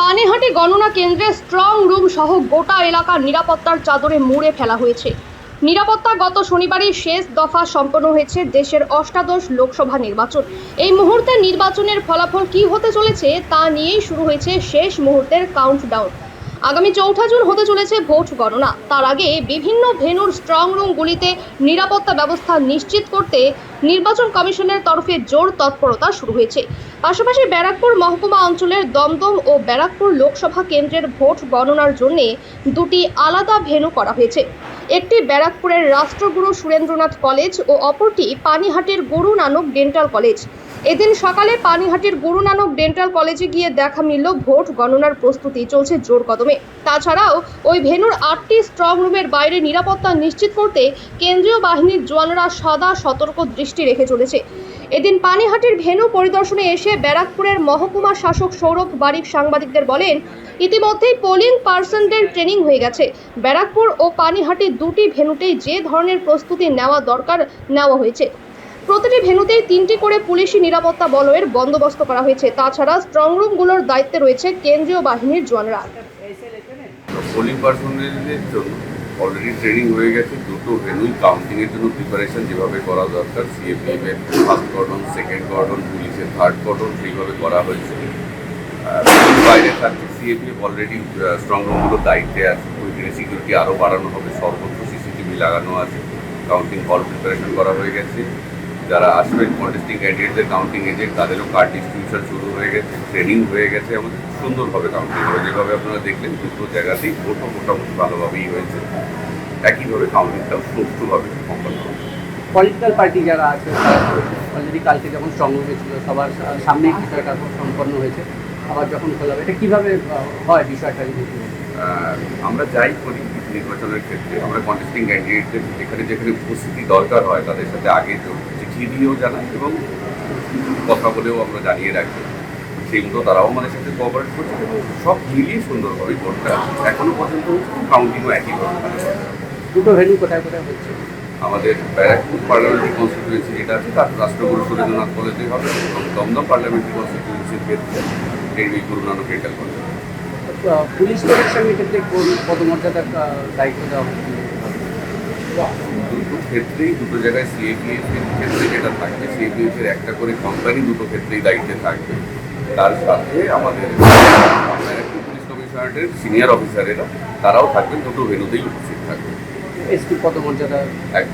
পানিহাটি গণনা কেন্দ্রে strong room সহ গোটা এলাকা নিরাপত্তার চাদরে মুড়ে ফেলা হয়েছে। নিরাপত্তা গত শনিবারই শেষ দফা সম্পন্ন হয়েছে দেশের অষ্টাদশ লোকসভা নির্বাচন। এই মুহূর্তে নির্বাচনের ফলাফল কি হতে চলেছে তা নিয়েই শুরু হয়েছে শেষ মুহূর্তের কাউন্টডাউন আগামী চৌঠা জুন হতে চলেছে ভোট গণনা। তার আগে বিভিন্ন ভেন্যুর স্ট্রং রুমগুলিতে নিরাপত্তা ব্যবস্থা নিশ্চিত করতে নির্বাচন কমিশনের তরফে জোর তৎপরতা শুরু হয়েছে। পাশাপাশি ব্যারাকপুর মহকুমা অঞ্চলের দমদম ও ব্যারাকপুর লোকসভা কেন্দ্রের ভোট গণনার জন্য দুটি আলাদা ভেন্যু করা হয়েছে। একটি ব্যারাকপুরের রাষ্ট্রগুরু সুরেন্দ্রনাথ কলেজ ও অপরটি পানিহাটের গুরু নানক ডেন্টাল কলেজ। এদিন সকালে পানিহাটির গুরু নানক ডেন্টাল কলেজে গিয়ে দেখা মিলল ভোট গণনার প্রস্তুতি, চলছে জোর কদমে। তাছাড়াও, ওই ভেনুর আটটি স্ট্রং রুমের বাইরে নিরাপত্তা নিশ্চিত করতে কেন্দ্রীয় বাহিনীর জওয়ানরা সদা সতর্ক দৃষ্টি রেখে চলেছে। এদিন পানিহাটির ভেনু পরিদর্শনে এসে ব্যারাকপুরের মহকুমা শাসক সৌরভ বারিক সাংবাদিকদের বলেন, ইতিমধ্যেই পোলিং পার্সনদের ট্রেনিং হয়ে গেছে। ব্যারাকপুর ও পানিহাটি দুটি ভেনুতেই যে ধরনের প্রস্তুতি নেওয়া দরকার, নেওয়া হয়েছে। প্রতিটি ভেনুতেই তিনটি করে পুলিশি নিরাপত্তা বলয়ের বন্দোবস্ত করা হয়েছে। তাছাড়া স্ট্রং রুমগুলোর দায়িত্বে রয়েছে কেন্দ্রীয় বাহিনীর জওয়ানরা। পোলিং পার্সোনালদের জন্য অলরেডি ট্রেনিং হয়ে গেছে। দুটো ভেনুই কাউন্টিংয়ের জন্য প্রিপারেশন যেভাবে করা দরকার সিএপিএফ এর ফার্স্ট কর্ডন সেকেন্ড কর্ডন পুলিশের থার্ড কর্ডন সেইভাবে করা হয়েছে। বাইরে থাকছে। সিএপিএফ অলরেডি স্ট্রং রুমগুলোর দায়িত্বে আছে। ওইখানে সিকিউরিটি আরও বাড়ানো হবে। সর্বত্র সিসিটিভি লাগানো আছে। কাউন্টিং হল প্রিপারেশন করা হয়ে গেছে। যারা আসবেন কন্টেস্টিং ক্যান্ডিডেটদের কাউন্টিং এজেন্ট তাদেরও কার্ড ডিস্ট্রিবিউশন শুরু হয়ে গেছে ট্রেনিং হয়ে গেছে আমাদের সুন্দরভাবে কাউন্টিং হবে। যেভাবে আপনারা দেখলেন দুটো জায়গাতেই ভোটও মোটামুটি ভালোভাবেই হয়েছে। একইভাবে কাউন্টিংটাও সুষ্ঠুভাবে সম্পন্ন হবে। পলিটিক্যাল পার্টি যারা আছে অলরেডি কালকে যখন সংগ্রামে হয়েছিল সবার সামনেই বিষয়টা সম্পন্ন হয়েছে। আবার যখন খোলা হবে এটা কীভাবে হয় বিষয়টা আমরা যাই করি নির্বাচনের ক্ষেত্রে। আমরা কন্টেস্টিং ক্যান্ডিডেটদের যেখানে যেখানে উপস্থিতি দরকার হয় তাদের সাথে আগে চিঠি জানাই এবং কথা বলেও আমরা জানিয়ে রাখি। সেগুলো তারাও আমাদের সাথে কোঅপারেট করছে এবং সব মিলিয়ে সুন্দরভাবে ভোটটা এখনও পর্যন্ত কাউন্টিংও একইভাবে। দুটো ভেন্যু কোথায় কোথায় হচ্ছে? আমাদের ব্যারাকপুর পার্লামেন্টারি কনস্টিটিউয়েন্সি যেটা আছে তার রাষ্ট্রগুরু সুরেন্দ্রনাথ কলেজে হবে এবং দমদম পার্লামেন্টারি কনস্টিটিউয়েন্সির ক্ষেত্রে এই Guru Nanak dental college police প্রোটেকশনের ক্ষেত্রে কোন পদমর্যাদার দায়িত্ব দেওয়া হচ্ছে? দুটো ক্ষেত্রেই দুটো জায়গায় সিএপিএফ এর ক্ষেত্রে যেটা থাকবে সিএপিএফ এর একটা করে কোম্পানি দুটো ক্ষেত্রেই দায়িত্বে থাকবে। তার সাথে আমাদের পুলিশ কমিশনারের সিনিয়র অফিসারেরা তারাও থাকবেন দুটো ভেনুতেই উপস্থিত থাকবে এসপি পদমর্যাদা। এক